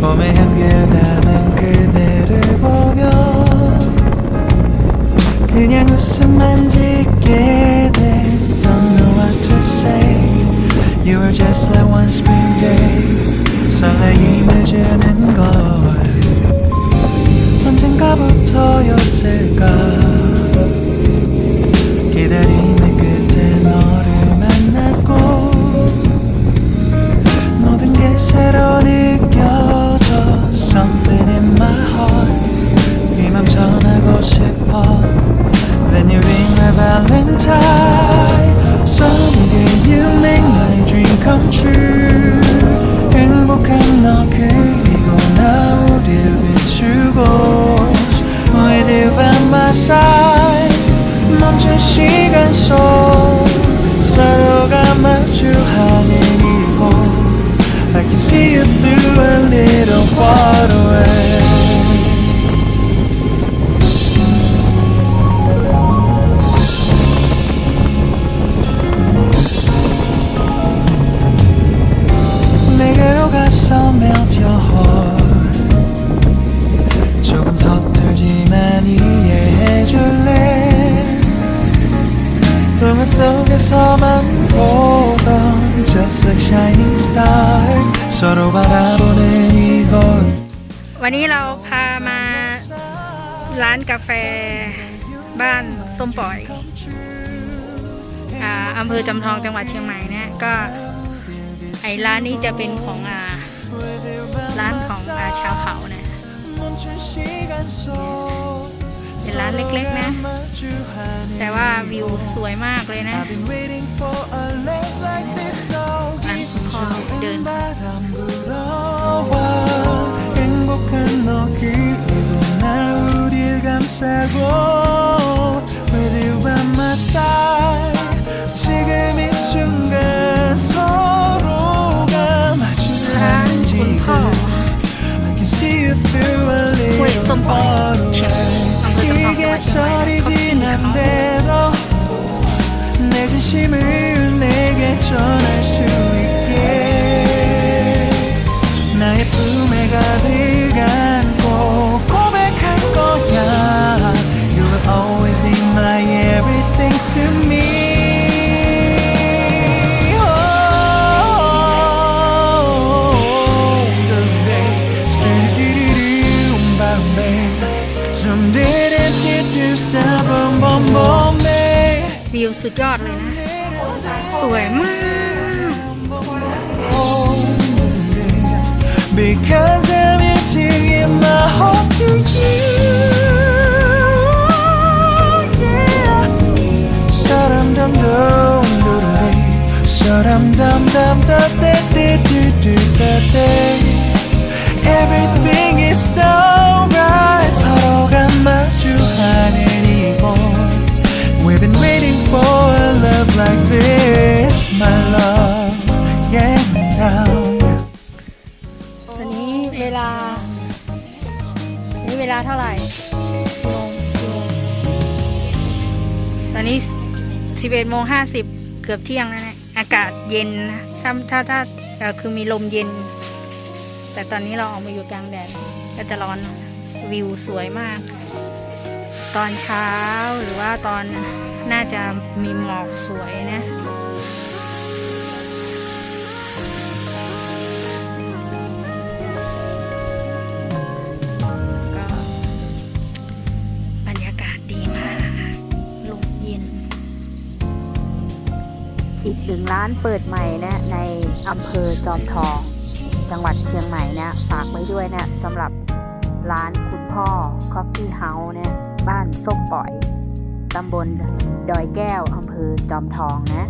봄의 향기를 담은 그대를 보며 그냥 웃음만 짓게 돼 Don't know what to say You were just like one spring day 설레임을 주는 걸 언젠가부터였을까 기다린 my valentine Someday you make my dream come true 행복한 너 그리고 나 우릴 비추고 With you by my side 멈춘 시간 속 서로가 마주하는 이곳 I can see you through a little far away 내게로 가서 melt your heart 조금 서툴지만 이해해줄래 동화 속에서만 보던 Just like shining star 서로 바라보는 이곳 วันนี้เราพามาร้านกาแฟบ้านส้มปล่อยอ่าอำเภอจำทองจังหวัดเชียงใหม่เนี่ยก็ไอร้านนี้จะเป็นของอ่า ร้านของอาชาวเขานะ เป็นร้านเล็กๆนะ แต่ว่าวิวสวยมากเลยนะ I've been waiting for a love like this so ร้านคุณพ่อเดิน 바람 불어와 행복한 너 그리고 나 우릴 감싸고 진심을 내게 전할 수 있게 วิวสุดยอดเลยนะ สวยมาก Because I'm emptying my heart to you. Love like this, my love. Yeah, now. ตอนนี้เวลา นี่เวลาเท่าไหร่กี่โมงตอนนี้สิบเอ็ดโมงห้าสิบเกือบเที่ยงแล้วเนี่ยอากาศเย็นนะถ้าถ้าถ้าคือมีลมเย็น แต่ตอนนี้เราออกมาอยู่กลางแดดก็จะร้อนวิวสวยมาก ตอนเช้าหรือว่าตอนน่าจะมีหมอกสวยนะบรรยากาศดีมากลมเย็นอีกหนึ่งร้านเปิดใหม่นะในอำเภอจอมทอง จังหวัดเชียงใหม่นะฝากไว้ด้วยนะสำหรับร้านคุณพ่อ Coffee House เนี่ย บ้านส้มปล่อย ตำบลดอยแก้ว อำเภอจอมทองนะ